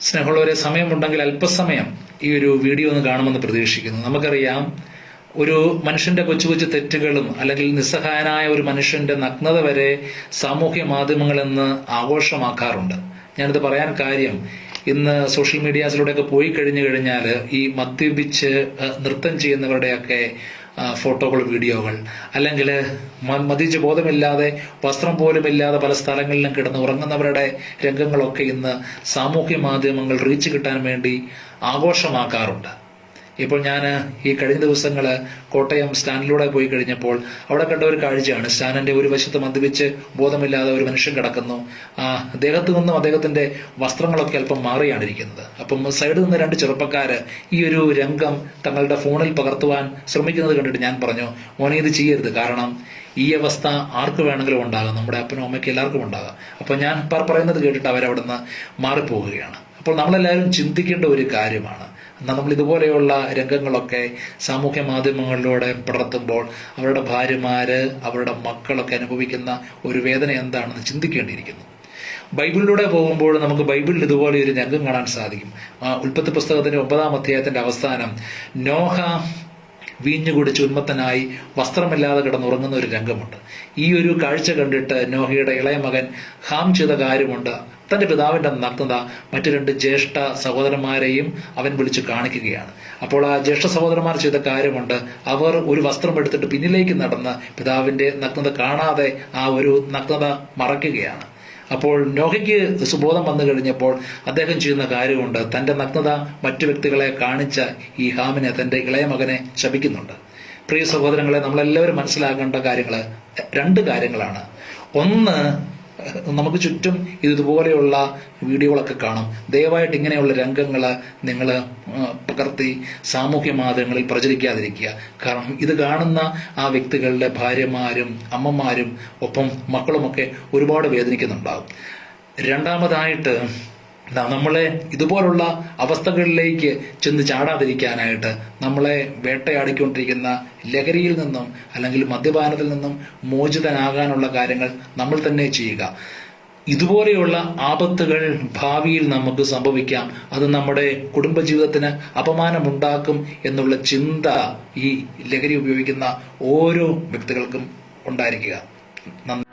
സ്നേഹമുള്ളവരെ സമയമുണ്ടെങ്കിൽ അല്പസമയം ഈ ഒരു വീഡിയോ ഒന്ന് കാണുമെന്ന് പ്രതീക്ഷിക്കുന്നു. നമുക്കറിയാം ഒരു മനുഷ്യന്റെ കൊച്ചു കൊച്ചു തെറ്റുകളും അല്ലെങ്കിൽ നിസ്സഹായനായ ഒരു മനുഷ്യന്റെ നഗ്നത വരെ സാമൂഹ്യ മാധ്യമങ്ങളെന്ന് ആഘോഷമാക്കാറുണ്ട്. ഞാനിത് പറയാൻ കാര്യം ഇന്ന് സോഷ്യൽ മീഡിയാസിലൂടെയൊക്കെ പോയി കഴിഞ്ഞു കഴിഞ്ഞാൽ ഈ മദ്യപിച്ച് നൃത്തം ചെയ്യുന്നവരുടെയൊക്കെ ഫോട്ടോകൾ വീഡിയോകൾ. അല്ലെങ്കിൽ മതിച്ച ബോധമില്ലാതെ വസ്ത്രം പോലും ഇല്ലാതെ പല സ്ഥലങ്ങളിലും കിടന്ന് ഉറങ്ങുന്നവരുടെ രംഗങ്ങളൊക്കെ ഇന്ന് സാമൂഹ്യ മാധ്യമങ്ങൾ റീച്ച് കിട്ടാൻ വേണ്ടി ആഘോഷമാക്കാറുണ്ട്. ഇപ്പോൾ ഞാൻ ഈ കഴിഞ്ഞ ദിവസങ്ങൾ കോട്ടയം സ്റ്റാൻഡിലൂടെ പോയി കഴിഞ്ഞപ്പോൾ അവിടെ കണ്ട ഒരു കാഴ്ചയാണ്. സ്റ്റാൻഡിന്റെ ഒരു വശത്ത് മദ്യപിച്ച് ബോധമില്ലാതെ ഒരു മനുഷ്യൻ കിടക്കുന്നു. ആ അദ്ദേഹത്തു നിന്നും അദ്ദേഹത്തിന്റെ വസ്ത്രങ്ങളൊക്കെ അല്പം മാറിയാണ് ഇരിക്കുന്നത്. അപ്പം സൈഡിൽ നിന്ന് രണ്ട് ചെറുപ്പക്കാർ ഈ ഒരു രംഗം തങ്ങളുടെ ഫോണിൽ പകർത്തുവാൻ ശ്രമിക്കുന്നത് കണ്ടിട്ട് ഞാൻ പറഞ്ഞു മോനെ ഇത് ചെയ്യരുത്. കാരണം ഈ അവസ്ഥ ആർക്ക് വേണമെങ്കിലും ഉണ്ടാകാം. നമ്മുടെ അപ്പനും അമ്മയ്ക്ക് എല്ലാവർക്കും ഉണ്ടാകാം. അപ്പൊ ഞാൻ പറ- പറയുന്നത് കേട്ടിട്ട് അവരവിടുന്ന് മാറിപ്പോവുകയാണ്. അപ്പോൾ നമ്മളെല്ലാവരും ചിന്തിക്കേണ്ട ഒരു കാര്യമാണ്. നമ്മൾ ഇതുപോലെയുള്ള രംഗങ്ങളൊക്കെ സാമൂഹ്യ മാധ്യമങ്ങളിലൂടെ പടർത്തുമ്പോൾ അവരുടെ ഭാര്യമാർ അവരുടെ മക്കളൊക്കെ അനുഭവിക്കുന്ന ഒരു വേദന എന്താണെന്ന് ചിന്തിക്കേണ്ടിയിരിക്കുന്നു. ബൈബിളിലൂടെ പോകുമ്പോൾ നമുക്ക് ബൈബിളിൽ ഇതുപോലെ ഒരു രംഗം കാണാൻ സാധിക്കും. ഉൽപ്പത്തി പുസ്തകത്തിന്റെ ഒമ്പതാം അധ്യായത്തിന്റെ അവസാനം നോഹ വീഞ്ഞു കുടിച്ച് ഉന്മത്തനായി വസ്ത്രമില്ലാതെ കിടന്നുറങ്ങുന്ന ഒരു രംഗമുണ്ട്. ഈ ഒരു കാഴ്ച കണ്ടിട്ട് നോഹയുടെ ഇളയ മകൻ ഹാം ചെയ്ത കാര്യമുണ്ട്. തന്റെ പിതാവിന്റെ നഗ്നത മറ്റു രണ്ട് ജ്യേഷ്ഠ സഹോദരന്മാരെയും അവൻ വിളിച്ചു കാണിക്കുകയാണ്. അപ്പോൾ ആ ജ്യേഷ്ഠ സഹോദരന്മാർ ചെയ്ത കാര്യമുണ്ട്. അവർ ഒരു വസ്ത്രം എടുത്തിട്ട് പിന്നിലേക്ക് നടന്ന് പിതാവിന്റെ നഗ്നത കാണാതെ ആ ഒരു നഗ്നത മറയ്ക്കുകയാണ് അപ്പോൾ നോഹയ്ക്ക് സുബോധം വന്നു കഴിഞ്ഞപ്പോൾ അദ്ദേഹം ചെയ്യുന്ന കാര്യമുണ്ട്. തന്റെ നഗ്നത മറ്റു വ്യക്തികളെ കാണിച്ച ഈ ഹാമിനെ തന്റെ ഇളയ മകനെ ശപിക്കുന്നുണ്ട്. പ്രിയ സഹോദരങ്ങളെ നമ്മളെല്ലാവരും മനസ്സിലാക്കേണ്ട കാര്യങ്ങൾ രണ്ട് കാര്യങ്ങളാണ്. ഒന്ന് നമുക്ക് ചുറ്റും ഇതുപോലെയുള്ള വീഡിയോകളൊക്കെ കാണും. ദയവായിട്ട് ഇങ്ങനെയുള്ള രംഗങ്ങൾ നിങ്ങൾ പകർത്തി സാമൂഹ്യ മാധ്യമങ്ങളിൽ പ്രചരിക്കാതിരിക്കുക. കാരണം ഇത് കാണുന്ന ആ വ്യക്തികളുടെ ഭാര്യമാരും അമ്മമാരും ഒപ്പം മക്കളുമൊക്കെ ഒരുപാട് വേദനിക്കുന്നുണ്ടാകും രണ്ടാമതായിട്ട് നമ്മളെ ഇതുപോലുള്ള അവസ്ഥകളിലേക്ക് ചെന്ന് ചാടാതിരിക്കാനായിട്ട് നമ്മളെ വേട്ടയാടിക്കൊണ്ടിരിക്കുന്ന ലഹരിയിൽ നിന്നും അല്ലെങ്കിൽ മദ്യപാനത്തിൽ നിന്നും മോചിതനാകാനുള്ള കാര്യങ്ങൾ നമ്മൾ തന്നെ ചെയ്യുക. ഇതുപോലെയുള്ള ആപത്തുകൾ ഭാവിയിൽ നമുക്ക് സംഭവിക്കാം. അത് നമ്മുടെ കുടുംബജീവിതത്തിന് അപമാനമുണ്ടാക്കും എന്നുള്ള ചിന്ത ഈ ലഹരി ഉപയോഗിക്കുന്ന ഓരോ വ്യക്തികൾക്കും ഉണ്ടായിരിക്കുക. നന്ദി.